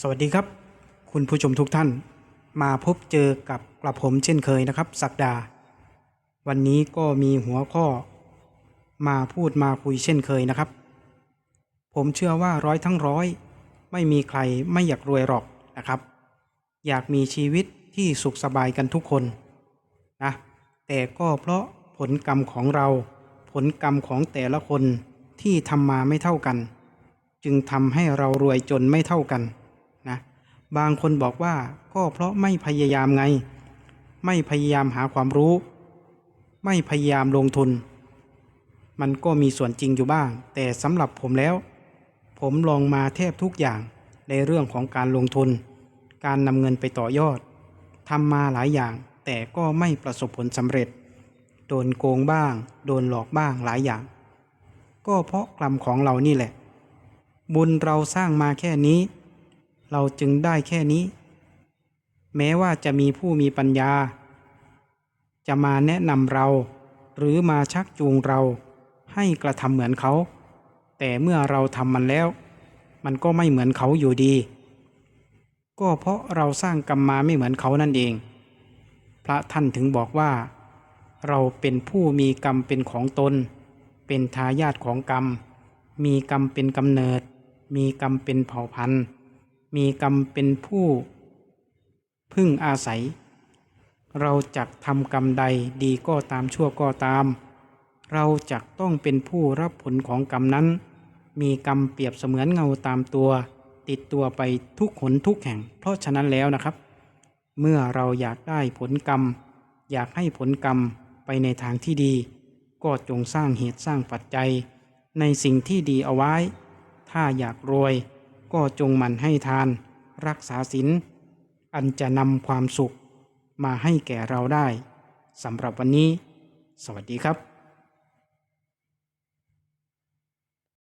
สวัสดีครับ คุณผู้ชมทุกท่าน มาพบเจอกับกระผมเช่นเคยนะครับสักดา วันนี้ก็มีหัวข้อ มาพูดมาคุยเช่นเคยนะครับ ผมเชื่อว่าร้อยทั้งร้อย ไม่มีใครไม่อยากรวยหรอกนะครับ อยากมีชีวิตที่สุขสบายกันทุกคนนะแต่ก็เพราะผลกรรมของเรา ผลกรรมของแต่ละคนที่ทำมาไม่เท่ากัน จึงทำให้เรารวยจนไม่เท่ากัน บางคนบอกว่าก็เพราะไม่พยายามไง ไม่พยายามหาความรู้ ไม่พยายามลงทุน มันก็มีส่วนจริงอยู่บ้าง แต่สำหรับผมแล้ว ผมลองมาแทบทุกอย่างในเรื่องของการลงทุน การนำเงินไปต่อยอดทำมาหลายอย่าง แต่ก็ไม่ประสบผลสำเร็จ โดนโกงบ้าง โดนหลอกบ้างหลายอย่าง ก็เพราะกรรมของเรานี่แหละ บุญเราสร้างมาแค่นี้ เราจึงได้แค่นี้ แม้ว่าจะมีผู้มีปัญญา จะมาแนะนำเรา หรือมาชักจูงเรา ให้กระทำเหมือนเขา แต่เมื่อเราทำมันแล้ว มันก็ไม่เหมือนเขาอยู่ดี ก็เพราะเราสร้างกรรมมาไม่เหมือนเขานั่นเอง พระท่านถึงบอกว่า เราเป็นผู้มีกรรมเป็นของตน เป็นทายาทของกรรม มีกรรมเป็นกำเนิด มีกรรมเป็นเผ่าพันธุ์ มีกรรมเป็นผู้ พึ่งอาศัย เราจักทำกรรมใดดีก็ตามชั่วก็ตาม เราจักต้องเป็นผู้รับผลของกรรมนั้น มีกรรมเปรียบเสมือนเงาตามตัว ติดตัวไปทุกหนทุกแห่ง เพราะฉะนั้นแล้วนะครับ เมื่อเราอยากได้ผลกรรม อยากให้ผลกรรมไปในทางที่ดี ก็จงสร้างเหตุสร้างปัจจัย ในสิ่งที่ดีเอาไว้ ถ้าอยากรวย ก็จงหมันให้ทาน รักษาศีลอันจะนำความสุขมาให้แก่เราได้สำหรับวันนี้ สวัสดีครับ